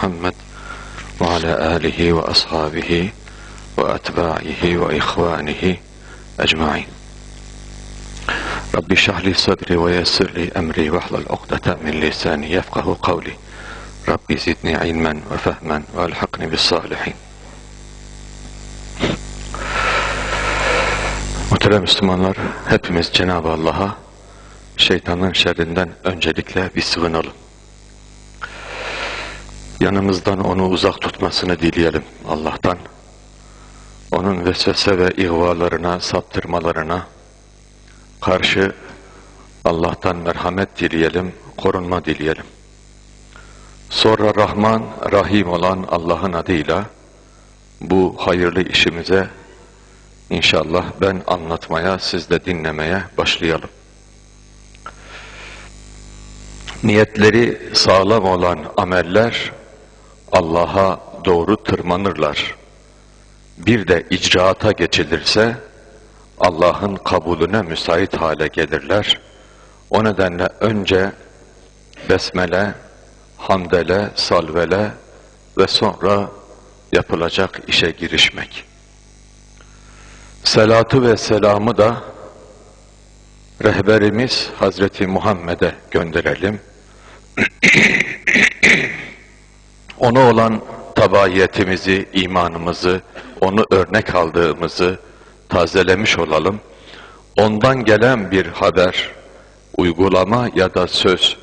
محمد وعلى آله وأصحابه وأتباعه وإخوانه أجمعين. رب اشرح لي صدري ويسر لي أمري واحلل عقدة من لساني يفقه قولي. ربي زدني علما وفهما وألحقني بالصالحين. Muhterem Müslümanlar, hepimiz Cenab-ı Allah'a şeytanın şerrinden öncelikle bir sığınalım. Yanımızdan onu uzak tutmasını dileyelim Allah'tan. Onun vesvese ve ihvalarına, saptırmalarına karşı Allah'tan merhamet dileyelim, korunma dileyelim. Sonra Rahman, Rahim olan Allah'ın adıyla bu hayırlı işimize inşallah ben anlatmaya, siz de dinlemeye başlayalım. Niyetleri sağlam olan ameller Allah'a doğru tırmanırlar. Bir de icraata geçilirse Allah'ın kabulüne müsait hale gelirler. O nedenle önce besmele, hamdele, salvele ve sonra yapılacak işe girişmek. Selatı ve selamı da rehberimiz Hazreti Muhammed'e gönderelim. Ona olan tabaiyetimizi, imanımızı, onu örnek aldığımızı tazelemiş olalım. Ondan gelen bir haber, uygulama ya da söz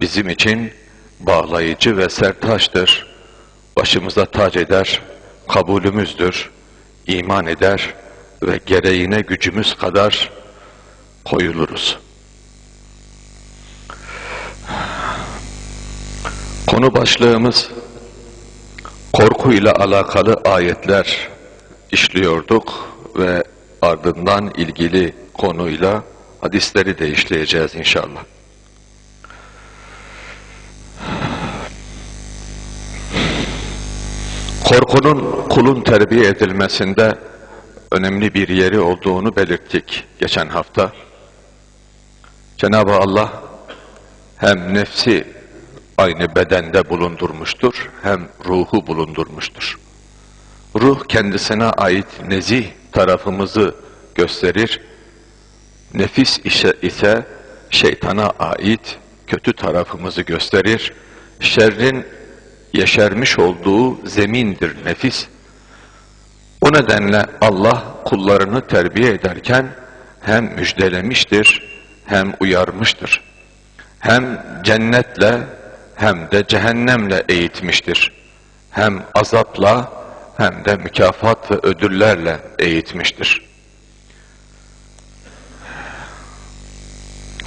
bizim için bağlayıcı ve sertaştır. Başımıza tac eder, kabulümüzdür, iman eder ve gereğine gücümüz kadar koyuluruz. Konu başlığımız korku ile alakalı ayetler işliyorduk ve ardından ilgili konuyla hadisleri de işleyeceğiz inşallah. Korkunun kulun terbiye edilmesinde önemli bir yeri olduğunu belirttik geçen hafta. Cenab-ı Allah hem nefsi aynı bedende bulundurmuştur, hem ruhu bulundurmuştur. Ruh kendisine ait nezih tarafımızı gösterir, nefis ise, şeytana ait kötü tarafımızı gösterir. Şerrin yeşermiş olduğu zemindir nefis. O nedenle Allah kullarını terbiye ederken hem müjdelemiştir hem uyarmıştır. Hem cennetle hem de cehennemle eğitmiştir. Hem azapla hem de mükafat ve ödüllerle eğitmiştir.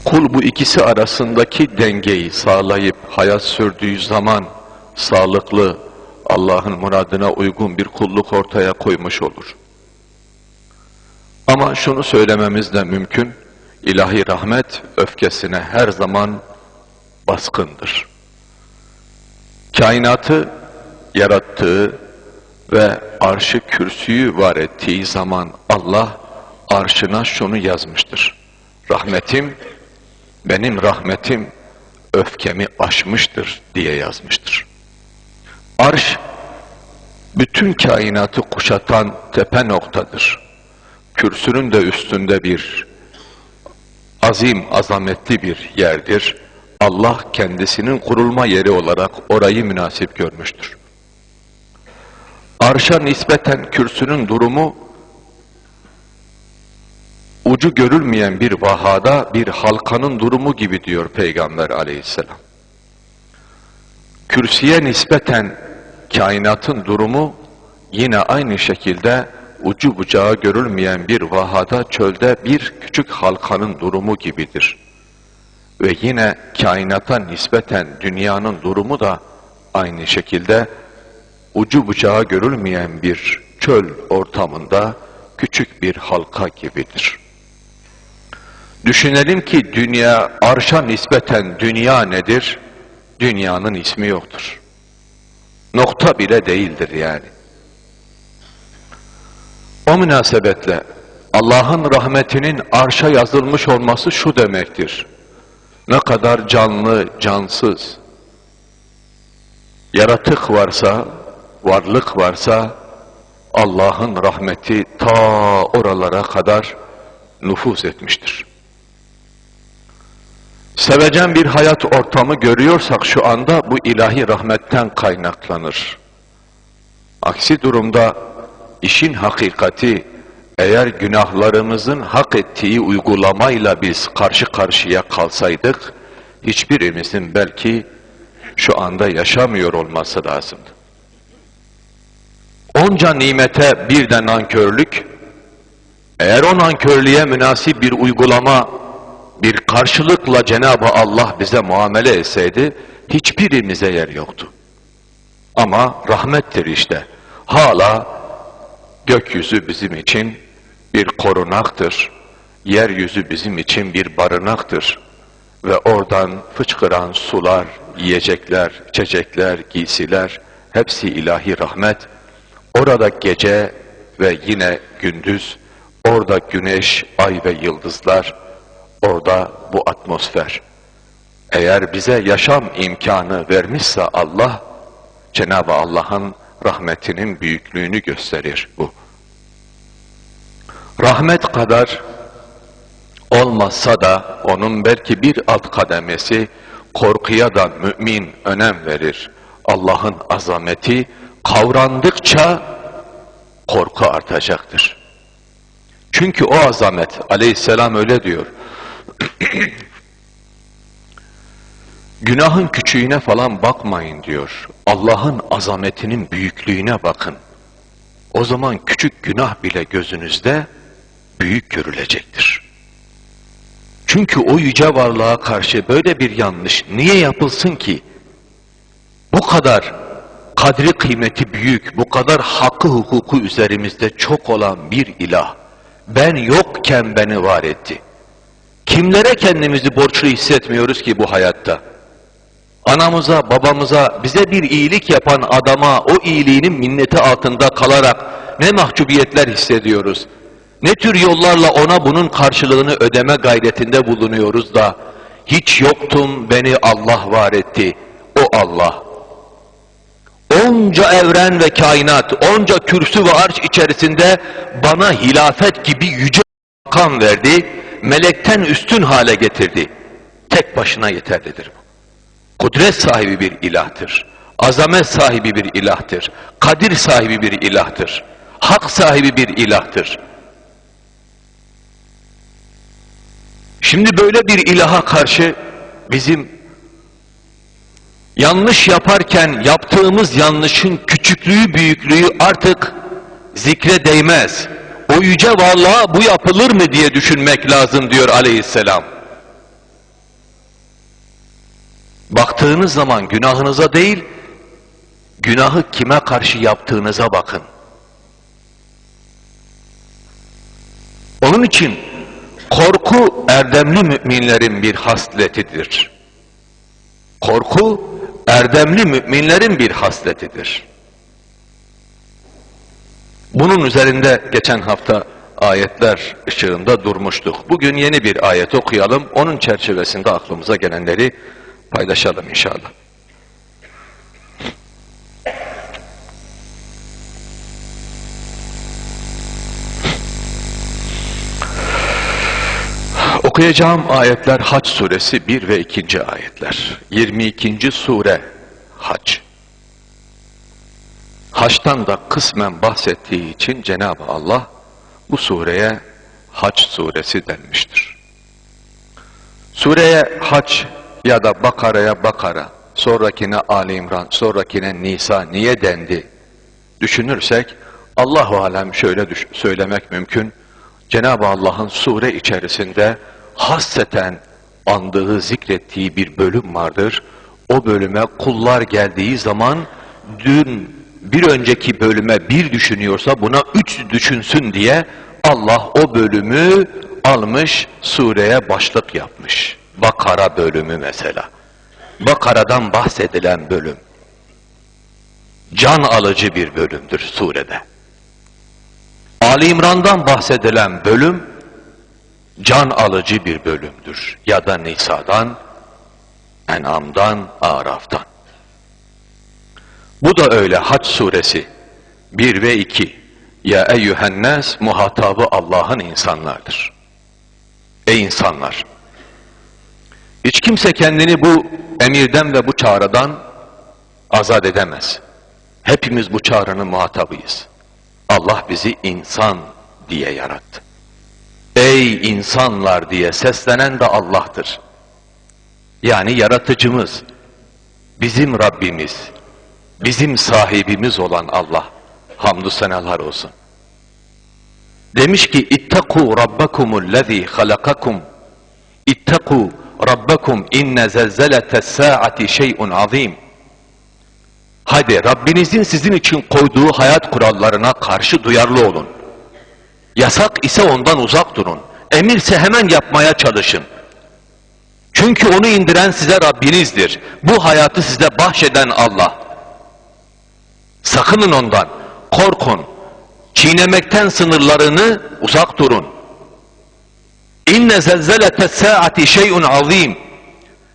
Kul bu ikisi arasındaki dengeyi sağlayıp hayat sürdüğü zaman sağlıklı, Allah'ın muradına uygun bir kulluk ortaya koymuş olur. Ama şunu söylememiz de mümkün, ilahi rahmet öfkesine her zaman baskındır. Kainatı yarattığı ve arşı kürsüyü var ettiği zaman Allah arşına şunu yazmıştır. Rahmetim, benim rahmetim öfkemi aşmıştır diye yazmıştır. Arş, bütün kainatı kuşatan tepe noktadır. Kürsünün de üstünde bir azim, azametli bir yerdir. Allah kendisinin kurulma yeri olarak orayı münasip görmüştür. Arşa nispeten kürsünün durumu ucu görülmeyen bir vahada bir halkanın durumu gibi diyor Peygamber aleyhisselam. Kürsüye nispeten kainatın durumu yine aynı şekilde ucu bucağı görülmeyen bir vahada çölde bir küçük halkanın durumu gibidir. Ve yine kainata nispeten dünyanın durumu da aynı şekilde ucu bucağı görülmeyen bir çöl ortamında küçük bir halka gibidir. Düşünelim ki dünya, arşa nispeten dünya nedir? Dünyanın ismi yoktur. Nokta bile değildir yani. O münasebetle Allah'ın rahmetinin arşa yazılmış olması şu demektir. Ne kadar canlı, cansız, Yaratık varsa, varlık varsa Allah'ın rahmeti ta oralara kadar nüfuz etmiştir. Sevecen bir hayat ortamı görüyorsak şu anda bu ilahi rahmetten kaynaklanır. Aksi durumda işin hakikati eğer günahlarımızın hak ettiği uygulamayla biz karşı karşıya kalsaydık hiçbirimizin belki şu anda yaşamıyor olması lazımdı. Onca nimete bir de nankörlük, eğer o nankörlüğe münasip bir uygulama, bir karşılıkla Cenab-ı Allah bize muamele etseydi, hiçbirimize yer yoktu. Ama rahmettir işte. Hala gökyüzü bizim için bir korunaktır. Yeryüzü bizim için bir barınaktır. Ve oradan fıçkıran sular, yiyecekler, içecekler, giysiler, hepsi ilahi rahmet. Orada gece ve yine gündüz, orada güneş, ay ve yıldızlar, orada bu atmosfer. Eğer bize yaşam imkanı vermişse Allah, Cenab-ı Allah'ın rahmetinin büyüklüğünü gösterir bu. Rahmet kadar olmazsa da onun belki bir alt kademesi korkuya da mümin önem verir. Allah'ın azameti kavrandıkça korku artacaktır. Çünkü o azamet aleyhisselam öyle diyor. Günahın küçüğüne falan bakmayın diyor. Allah'ın azametinin büyüklüğüne bakın. O zaman küçük günah bile gözünüzde büyük görülecektir. Çünkü o yüce varlığa karşı böyle bir yanlış niye yapılsın ki? Bu kadar kadri kıymeti büyük, bu kadar hakkı hukuku üzerimizde çok olan bir ilah, ben yokken beni var etti. Kimlere kendimizi borçlu hissetmiyoruz ki bu hayatta? Anamıza, babamıza, bize bir iyilik yapan adama o iyiliğinin minneti altında kalarak ne mahcubiyetler hissediyoruz. Ne tür yollarla ona bunun karşılığını ödeme gayretinde bulunuyoruz da hiç yoktum beni Allah var etti. O Allah. Onca evren ve kainat, onca kürsü ve arş içerisinde bana hilafet gibi yüce makam verdi, melekten üstün hale getirdi. Tek başına yeterlidir bu. Kudret sahibi bir ilahtır. Azamet sahibi bir ilahtır. Kadir sahibi bir ilahtır. Hak sahibi bir ilahtır. Şimdi böyle bir ilaha karşı bizim yanlış yaparken yaptığımız yanlışın küçüklüğü büyüklüğü artık zikre değmez. O yüce varlığa bu yapılır mı diye düşünmek lazım diyor aleyhisselam. Baktığınız zaman günahınıza değil, günahı kime karşı yaptığınıza bakın. Onun için korku erdemli müminlerin bir hasletidir. Korku erdemli müminlerin bir hasletidir. Bunun üzerinde geçen hafta ayetler ışığında durmuştuk. Bugün yeni bir ayet okuyalım. Onun çerçevesinde aklımıza gelenleri paylaşalım inşallah. Okuyacağım ayetler Haç suresi 1 ve 2. ayetler. 22. sure Haç. Haç'tan da kısmen bahsettiği için Cenab-ı Allah bu sureye Haç suresi denmiştir. Sureye Haç ya da Bakara'ya Bakara, sonrakine Ali İmran, sonrakine Nisa niye dendi düşünürsek Allahu alem şöyle söylemek mümkün. Cenab-ı Allah'ın sure içerisinde hasseten andığı, zikrettiği bir bölüm vardır. O bölüme kullar geldiği zaman dün bir önceki bölüme bir düşünüyorsa buna üç düşünsün diye Allah o bölümü almış sureye başlık yapmış. Bakara bölümü mesela. Bakara'dan bahsedilen bölüm. Can alıcı bir bölümdür surede. Ali İmran'dan bahsedilen bölüm can alıcı bir bölümdür. Ya da Nisa'dan, En'am'dan, Araf'tan. Bu da öyle Hac suresi 1 ve 2. Ya eyyühen nas muhatabı Allah'ın insanlardır. Ey insanlar! Hiç kimse kendini bu emirden ve bu çağrıdan azat edemez. Hepimiz bu çağrının muhatabıyız. Allah bizi insan diye yarattı. Ey insanlar diye seslenen de Allah'tır. Yani yaratıcımız, bizim Rabbimiz, bizim sahibimiz olan Allah. Hamdü senalar olsun. Demiş ki ittaku rabbakumul lezî halakakum ittaku rabbakum inne zelzeletes saati şey'un azim. Hadi Rabbinizin sizin için koyduğu hayat kurallarına karşı duyarlı olun. Yasak ise ondan uzak durun. Emirse hemen yapmaya çalışın. Çünkü onu indiren size Rabbinizdir. Bu hayatı size bahşeden Allah. Sakının ondan, korkun. Çiğnemekten sınırlarını uzak durun. İnne zelzelete saati şeyun azim.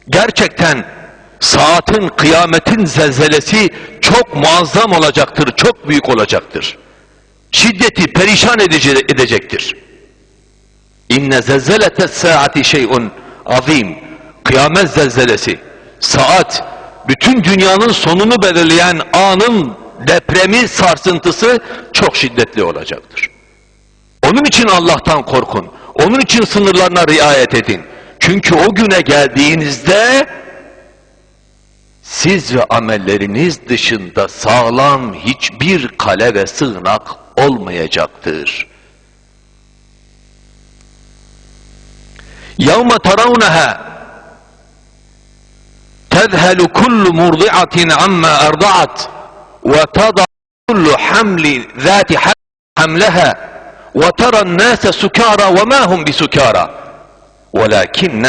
Gerçekten saatin, kıyametin zelzelesi çok muazzam olacaktır, çok büyük olacaktır. Şiddeti perişan edecektir. İnne zelzelete saati şeyun azim. Kıyamet zelzelesi, saat, bütün dünyanın sonunu belirleyen anın depremi, sarsıntısı çok şiddetli olacaktır. Onun için Allah'tan korkun. Onun için sınırlarına riayet edin. Çünkü o güne geldiğinizde siz ve amelleriniz dışında sağlam hiçbir kale ve sığınak olmayacaktır. يَوْمَ تَرَوْنَهَا تَذْهَلُ كُلُّ مُرْضِعَةٍ عَمَّا أَرْضَعَتْ وَتَضَعُ كُلُّ حَمْلِ ذَاتِ حَمْلَهَا وَتَرَى النَّاسَ سُكَارَى وَمَا هُمْ بِسُكَارَى وَلَكِنَّ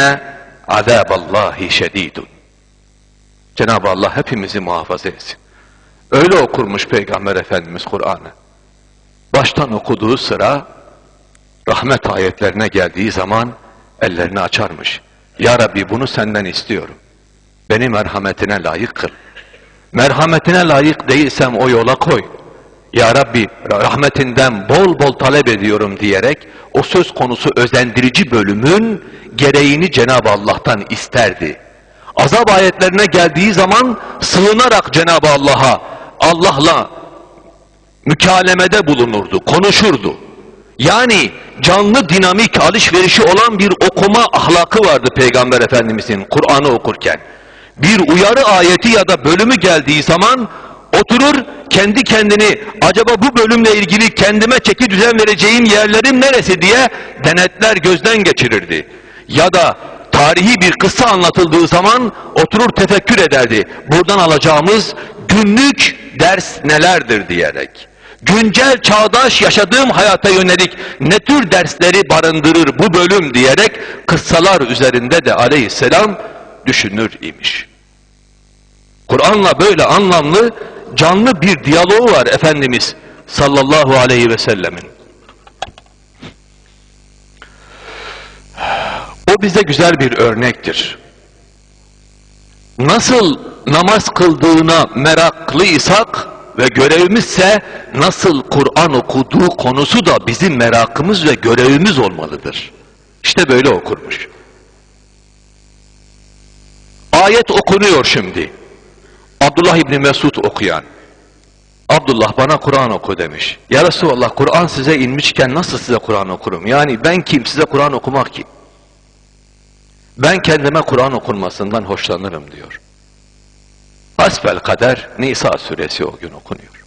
عَذَابَ اللّٰهِ شَد۪يدٌ Cenab-ı Allah hepimizi muhafaza etsin. Öyle okurmuş Peygamber Efendimiz Kur'an'ı. Baştan okuduğu sıra rahmet ayetlerine geldiği zaman ellerini açarmış. Ya Rabbi bunu senden istiyorum. Beni merhametine layık kıl. Merhametine layık değilsem o yola koy. Ya Rabbi rahmetinden bol bol talep ediyorum diyerek o söz konusu özendirici bölümün gereğini Cenab-ı Allah'tan isterdi. Azap ayetlerine geldiği zaman sığınarak Cenab-ı Allah'a, Allah'la mükalemede bulunurdu, konuşurdu. Yani canlı dinamik alışverişi olan bir okuma ahlakı vardı Peygamber Efendimizin Kur'an'ı okurken. Bir uyarı ayeti ya da bölümü geldiği zaman oturur kendi kendini acaba bu bölümle ilgili kendime çeki düzen vereceğim yerlerim neresi diye denetler gözden geçirirdi. Ya da tarihi bir kıssa anlatıldığı zaman oturur tefekkür ederdi. Buradan alacağımız günlük ders nelerdir diyerek. Güncel çağdaş yaşadığım hayata yönelik ne tür dersleri barındırır bu bölüm diyerek kıssalar üzerinde de aleyhisselam düşünür imiş. Kur'an'la böyle anlamlı canlı bir diyaloğu var Efendimiz sallallahu aleyhi ve sellemin. O bize güzel bir örnektir. Nasıl namaz kıldığına meraklıysak ve görevimizse nasıl Kur'an okuduğu konusu da bizim merakımız ve görevimiz olmalıdır. İşte böyle okurmuş. Ayet okunuyor şimdi. Abdullah İbni Mesud okuyan. Abdullah bana Kur'an oku demiş. Ya Resulallah Kur'an size inmişken nasıl size Kur'an okurum? Yani ben kim size Kur'an okumak kim? Ben kendime Kur'an okunmasından hoşlanırım diyor. Hasbel kader Nisa suresi o gün okunuyor.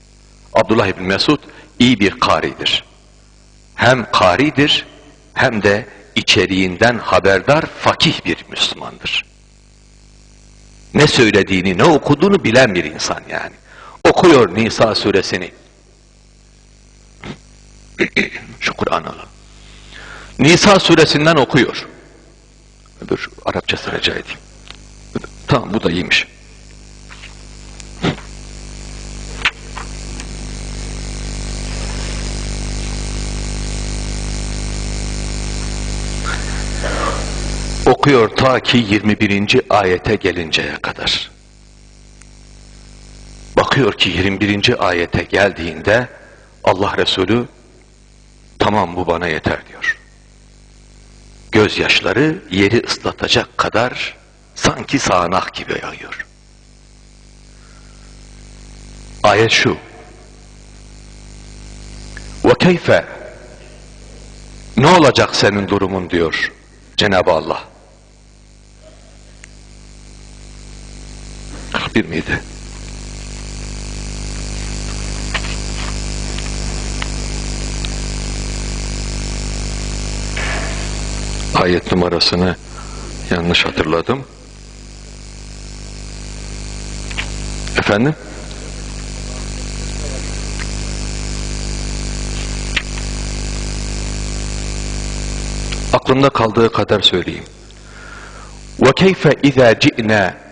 Abdullah İbni Mesud iyi bir karidir. Hem karidir hem de içeriğinden haberdar fakih bir Müslümandır. Ne söylediğini, ne okuduğunu bilen bir insan yani. Okuyor Nisa suresini. Şu Kur'an'ı. Nisa suresinden okuyor. Dur Arapçasını rica edeyim. Tamam bu da iyiymiş. Okuyor ta ki 21. ayete gelinceye kadar. Bakıyor ki 21. ayete geldiğinde Allah Resulü tamam bu bana yeter diyor. Gözyaşları yeri ıslatacak kadar sanki sağanak gibi yağıyor. Ayet şu. Ve keyfe ne olacak senin durumun diyor Cenab-ı Allah. 41 miydi? Ayet numarasını yanlış hatırladım. Efendim? Aklımda kaldığı kadar söyleyeyim. Keyfe izâ ci'nâ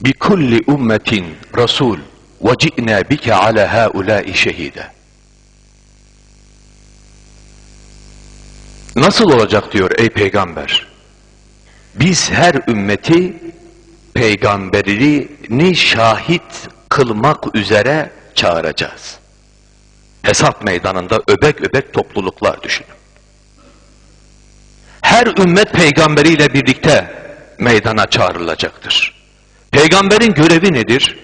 bi kulli ummetin rasul ve ci'nâ bike ala haulâi şehîde. Nasıl olacak diyor ey peygamber? Biz her ümmeti peygamberini şahit kılmak üzere çağıracağız. Hesap meydanında öbek öbek topluluklar düşünün. Her ümmet peygamberiyle birlikte meydana çağrılacaktır. Peygamberin görevi nedir?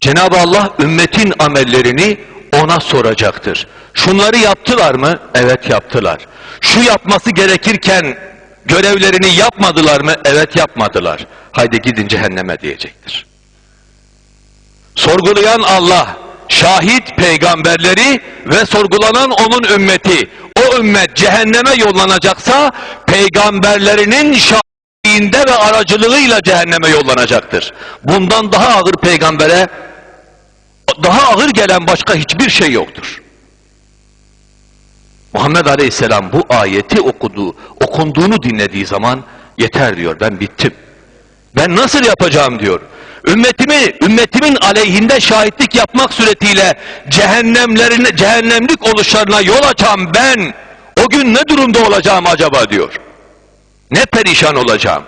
Cenab-ı Allah ümmetin amellerini ona soracaktır. Şunları yaptılar mı? Evet yaptılar. Şu yapması gerekirken görevlerini yapmadılar mı? Evet yapmadılar. Haydi gidin cehenneme diyecektir. Sorgulayan Allah, şahit peygamberleri ve sorgulanan onun ümmeti. O ümmet cehenneme yollanacaksa peygamberlerinin şahitliğinde ve aracılığıyla cehenneme yollanacaktır. Bundan daha ağır peygambere daha ağır gelen başka hiçbir şey yoktur. Muhammed Aleyhisselam bu ayeti okudu, okunduğunu dinlediği zaman yeter diyor ben bittim. Ben nasıl yapacağım diyor. Ümmetimi, ümmetimin aleyhinde şahitlik yapmak suretiyle cehennemlerine, cehennemlik oluşlarına yol açan ben o gün ne durumda olacağım acaba diyor. Ne perişan olacağım.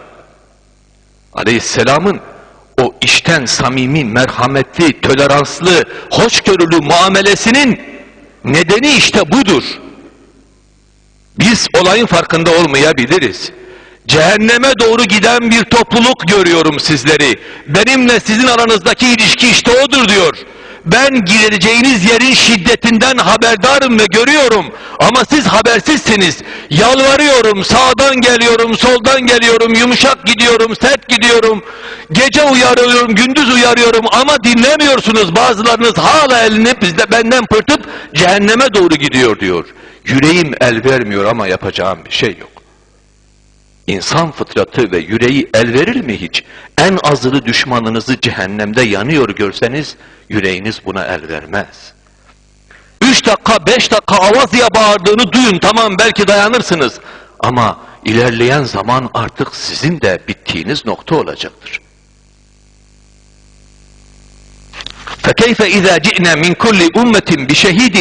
Aleyhisselamın o işten samimi, merhametli, toleranslı, hoşgörülü muamelesinin nedeni işte budur. Biz olayın farkında olmayabiliriz. Cehenneme doğru giden bir topluluk görüyorum sizleri. Benimle sizin aranızdaki ilişki işte odur diyor. Ben gireceğiniz yerin şiddetinden haberdarım ve görüyorum. Ama siz habersizsiniz. Yalvarıyorum, sağdan geliyorum, soldan geliyorum, yumuşak gidiyorum, sert gidiyorum. Gece uyarıyorum, gündüz uyarıyorum ama dinlemiyorsunuz. Bazılarınız hala elini bizde benden pırtıp cehenneme doğru gidiyor diyor. Yüreğim el vermiyor ama yapacağım bir şey yok. İnsan fıtratı ve yüreği el verir mi hiç? En azılı düşmanınızı cehennemde yanıyor görseniz yüreğiniz buna el vermez. Üç dakika, beş dakika avaz diye bağırdığını duyun tamam belki dayanırsınız. Ama ilerleyen zaman artık sizin de bittiğiniz nokta olacaktır. فَكَيْفَ اِذَا جِئْنَا مِنْ كُلِّ اُمَّةٍ بِشَهِيدٍ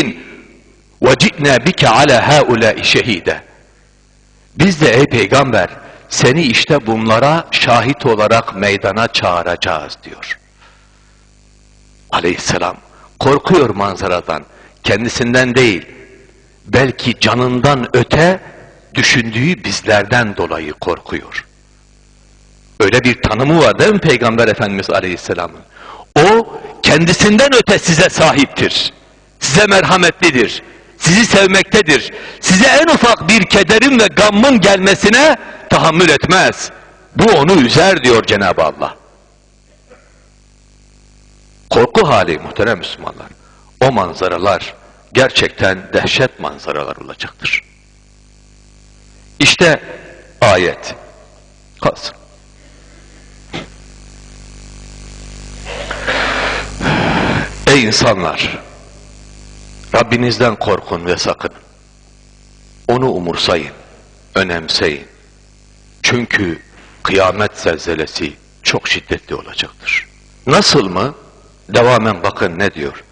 وَجِئْنَا بِكَ عَلَى هَؤُلَاءِ شَهِيدًا biz de ey peygamber seni işte bunlara şahit olarak meydana çağıracağız diyor. Aleyhisselam korkuyor manzaradan. Kendisinden değil. Belki canından öte düşündüğü bizlerden dolayı korkuyor. Öyle bir tanımı var değil mi Peygamber Efendimiz Aleyhisselam'ın? O kendisinden öte size sahiptir. Size merhametlidir. Sizi sevmektedir. Size en ufak bir kederin ve gammın gelmesine tahammül etmez. Bu onu üzer diyor Cenab-ı Allah. Korku hali muhterem Müslümanlar. O manzaralar gerçekten dehşet manzaralar olacaktır. İşte ayet. Kalsın. Ey insanlar! Rabbinizden korkun ve sakının. Onu umursayın, önemseyin. Çünkü kıyamet zelzelesi çok şiddetli olacaktır. Nasıl mı? Devamen bakın ne diyor.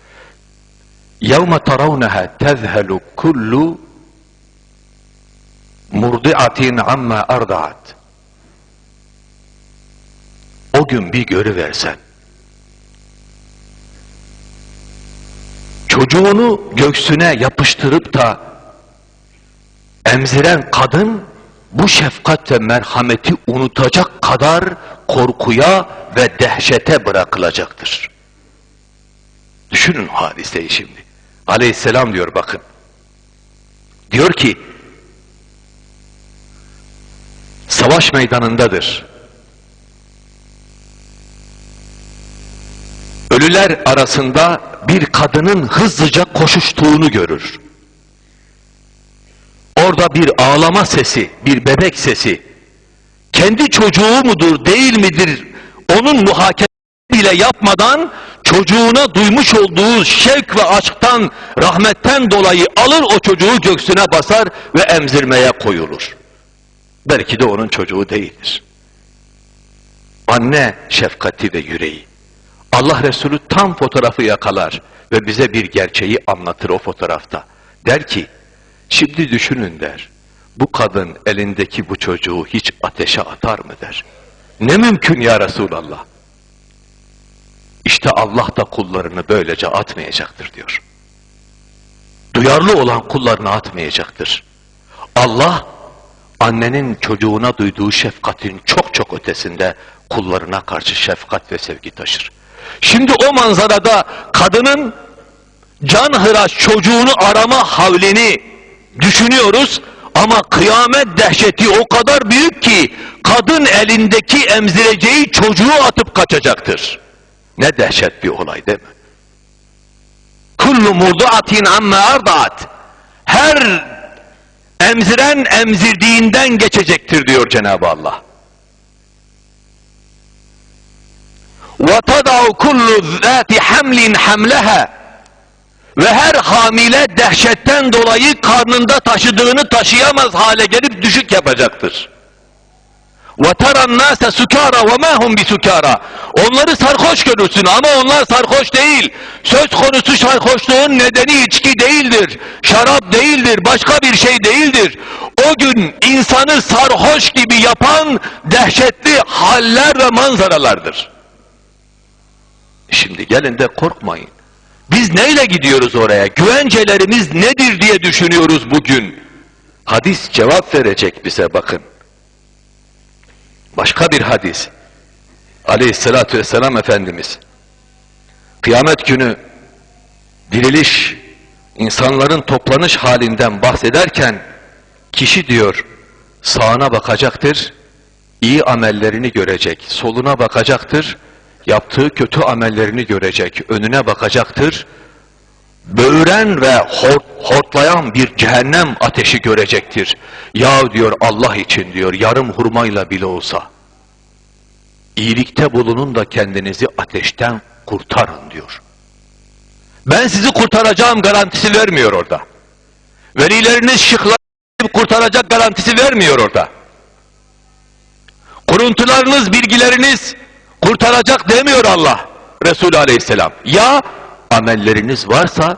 يَوْمَ تَرَوْنَهَا تَذْهَلُ كُلُّ مُرْضِعَةٍ عَمَّا أَرْضَعَتْ O gün bir görüversen, çocuğunu göğsüne yapıştırıp da emziren kadın bu şefkat ve merhameti unutacak kadar korkuya ve dehşete bırakılacaktır. Düşünün hadiseyi şimdi. Aleyhisselam diyor bakın. Diyor ki savaş meydanındadır. Ölüler arasında bir kadının hızlıca koşuştuğunu görür. Orada bir ağlama sesi, bir bebek sesi. Kendi çocuğu mudur, değil midir? Onun muhakeme bile yapmadan çocuğuna duymuş olduğu şevk ve aşktan, rahmetten dolayı alır o çocuğu göğsüne basar ve emzirmeye koyulur. Belki de onun çocuğu değildir. Anne şefkati ve yüreği. Allah Resulü tam fotoğrafı yakalar ve bize bir gerçeği anlatır o fotoğrafta. Der ki, şimdi düşünün der, bu kadın elindeki bu çocuğu hiç ateşe atar mı der. Ne mümkün ya Resulallah. İşte Allah da kullarını böylece atmayacaktır diyor. Duyarlı olan kullarını atmayacaktır. Allah annenin çocuğuna duyduğu şefkatin çok çok ötesinde kullarına karşı şefkat ve sevgi taşır. Şimdi o manzarada kadının can hıraş çocuğunu arama havlini düşünüyoruz ama kıyamet dehşeti o kadar büyük ki kadın elindeki emzireceği çocuğu atıp kaçacaktır. Ne dehşet bir olay değil mi? Kullu murduatin amma ardaat. Her emziren emzirdiğinden geçecektir diyor Cenab-ı Allah. وَتَدَعُ كُلُّ ذَاتِ حَمْلٍ حَمْلَهَا Ve her hamile dehşetten dolayı karnında taşıdığını taşıyamaz hale gelip düşük yapacaktır. وَتَرَى النَّاسَ سُكَارًا وَمَا هُمْ بِسُكَارًا Onları sarhoş görürsün ama onlar sarhoş değil. Söz konusu sarhoşluğun nedeni içki değildir. Şarap değildir. Başka bir şey değildir. O gün insanı sarhoş gibi yapan dehşetli haller ve manzaralardır. Şimdi gelin de korkmayın. Biz neyle gidiyoruz oraya? Güvencelerimiz nedir diye düşünüyoruz bugün. Hadis cevap verecek bize bakın. Başka bir hadis. Aleyhissalatü vesselam Efendimiz. Kıyamet günü diriliş, insanların toplanış halinden bahsederken kişi diyor sağına bakacaktır, iyi amellerini görecek, soluna bakacaktır, yaptığı kötü amellerini görecek, önüne bakacaktır, böğüren ve hort, hortlayan bir cehennem ateşi görecektir. Ya diyor Allah için diyor yarım hurmayla bile olsa iyilikte bulunun da kendinizi ateşten kurtarın diyor. Ben sizi kurtaracağım garantisi vermiyor orada. Velileriniz şıklar kurtaracak garantisi vermiyor orada. Kuruntularınız, bilgileriniz kurtaracak demiyor Allah. Resulü Aleyhisselam. Ya amelleriniz varsa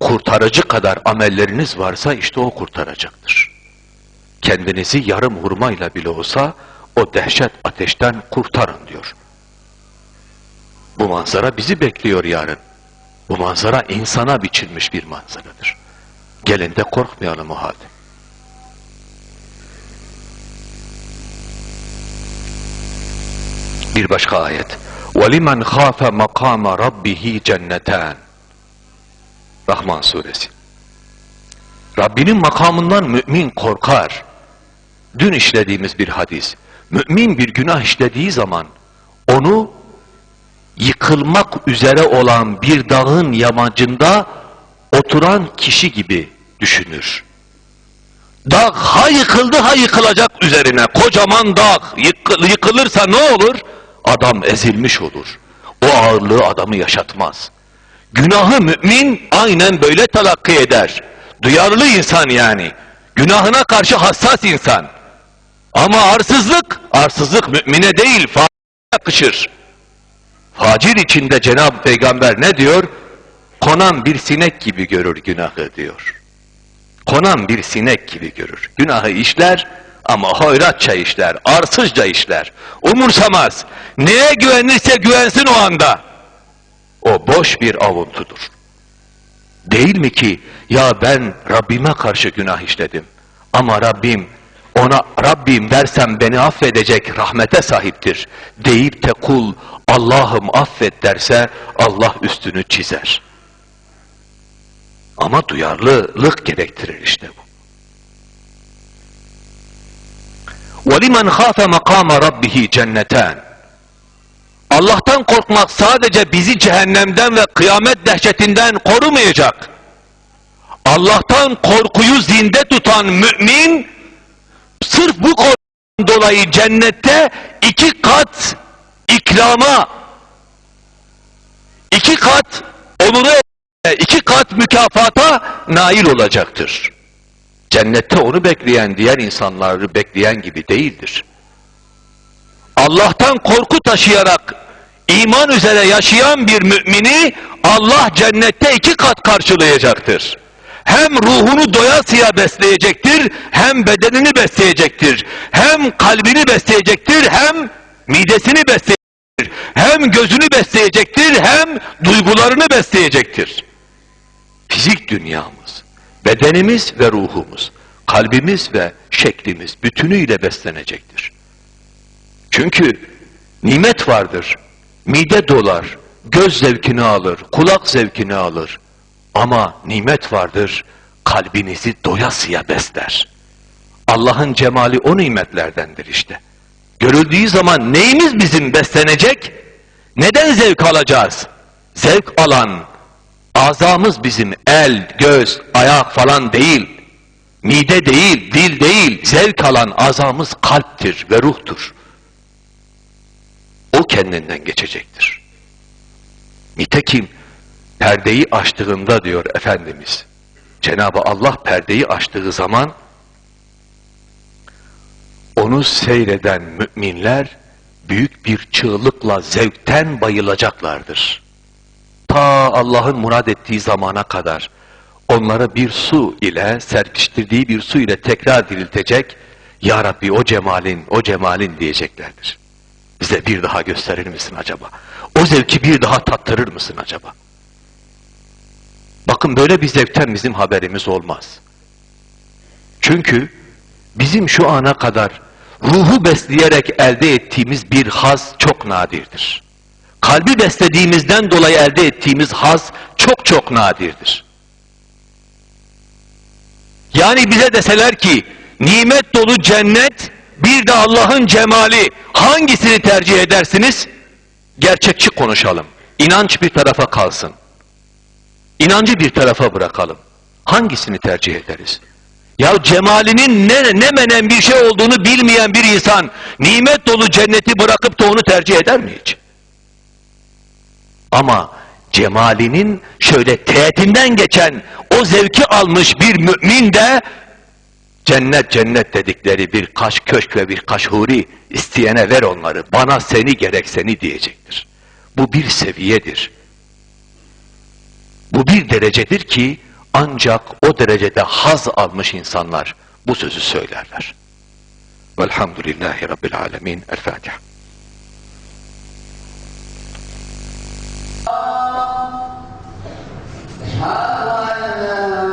kurtarıcı kadar amelleriniz varsa işte o kurtaracaktır. Kendinizi yarım hurmayla bile olsa o dehşet ateşten kurtarın diyor. Bu manzara bizi bekliyor yarın. Bu manzara insana biçilmiş bir manzaradır. Gelin de korkmayalım o halde. Bir başka ayet. وَلِمَنْ خَافَ مَقَامَ رَبِّهِ cenneten. Rahman suresi. Rabbinin makamından mümin korkar. Dün işlediğimiz bir hadis. Mümin bir günah işlediği zaman onu yıkılmak üzere olan bir dağın yamacında oturan kişi gibi düşünür. Dağ ha yıkıldı ha yıkılacak üzerine. Kocaman dağ yıkıl, yıkılırsa ne olur? Adam ezilmiş olur. O ağırlığı adamı yaşatmaz. Günahı mümin aynen böyle talakki eder. Duyarlı insan yani. Günahına karşı hassas insan. Ama arsızlık, arsızlık mümine değil, facir yakışır. Facir içinde Cenab-ı Peygamber ne diyor? Konan bir sinek gibi görür günahı diyor. Konan bir sinek gibi görür. Günahı işler ama hoyratça işler, arsızca işler. Umursamaz. Neye güvenirse güvensin o anda. O boş bir avuntudur. Değil mi ki ya ben Rabbime karşı günah işledim. Ama Rabbim ona Rabbim dersem beni affedecek rahmete sahiptir. Deyip de kul Allah'ım affet derse Allah üstünü çizer. Ama duyarlılık gerektirir işte bu. وَلِمَنْ خَافَ مَقَامَ رَبِّهِ cenneten. Allah'tan korkmak sadece bizi cehennemden ve kıyamet dehşetinden korumayacak. Allah'tan korkuyu zinde tutan mümin, sırf bu korkudan dolayı cennette iki kat ikrama, iki kat onura, iki kat mükafata nail olacaktır. Cennette onu bekleyen diğer insanları bekleyen gibi değildir. Allah'tan korku taşıyarak iman üzere yaşayan bir mümini Allah cennette iki kat karşılayacaktır. Hem ruhunu doyasıya besleyecektir, hem bedenini besleyecektir. Hem kalbini besleyecektir, hem midesini besleyecektir. Hem gözünü besleyecektir, hem duygularını besleyecektir. Fizik dünyamız, bedenimiz ve ruhumuz, kalbimiz ve şeklimiz bütünüyle beslenecektir. Çünkü nimet vardır. Mide dolar, göz zevkini alır, kulak zevkini alır. Ama nimet vardır, kalbinizi doyasıya besler. Allah'ın cemali o nimetlerdendir işte. Görüldüğü zaman neyimiz bizim beslenecek? Neden zevk alacağız? Zevk alan azamız bizim el, göz, ayak falan değil. Mide değil, dil değil. Zevk alan azamız kalptir ve ruhtur o kendinden geçecektir. Nitekim perdeyi açtığında diyor Efendimiz, Cenab-ı Allah perdeyi açtığı zaman onu seyreden müminler büyük bir çığlıkla zevkten bayılacaklardır. Ta Allah'ın murad ettiği zamana kadar onlara bir su ile, serpiştirdiği bir su ile tekrar diriltecek, Ya Rabbi o cemalin, o cemalin diyeceklerdir. Bize bir daha gösterir misin acaba? O zevki bir daha tattırır mısın acaba? Bakın böyle bir zevkten bizim haberimiz olmaz. Çünkü bizim şu ana kadar ruhu besleyerek elde ettiğimiz bir haz çok nadirdir. Kalbi beslediğimizden dolayı elde ettiğimiz haz çok çok nadirdir. Yani bize deseler ki nimet dolu cennet bir de Allah'ın cemali hangisini tercih edersiniz? Gerçekçi konuşalım. İnanç bir tarafa kalsın. İnancı bir tarafa bırakalım. Hangisini tercih ederiz? Ya cemalinin ne, ne menen bir şey olduğunu bilmeyen bir insan nimet dolu cenneti bırakıp da onu tercih eder mi hiç? Ama cemalinin şöyle teğetinden geçen o zevki almış bir mümin de cennet cennet dedikleri bir kaş köşk ve bir kaş huri isteyene ver onları bana seni gerek seni diyecektir. Bu bir seviyedir. Bu bir derecedir ki ancak o derecede haz almış insanlar bu sözü söylerler. Velhamdülillahi Rabbil Alemin. El Fatiha. هذا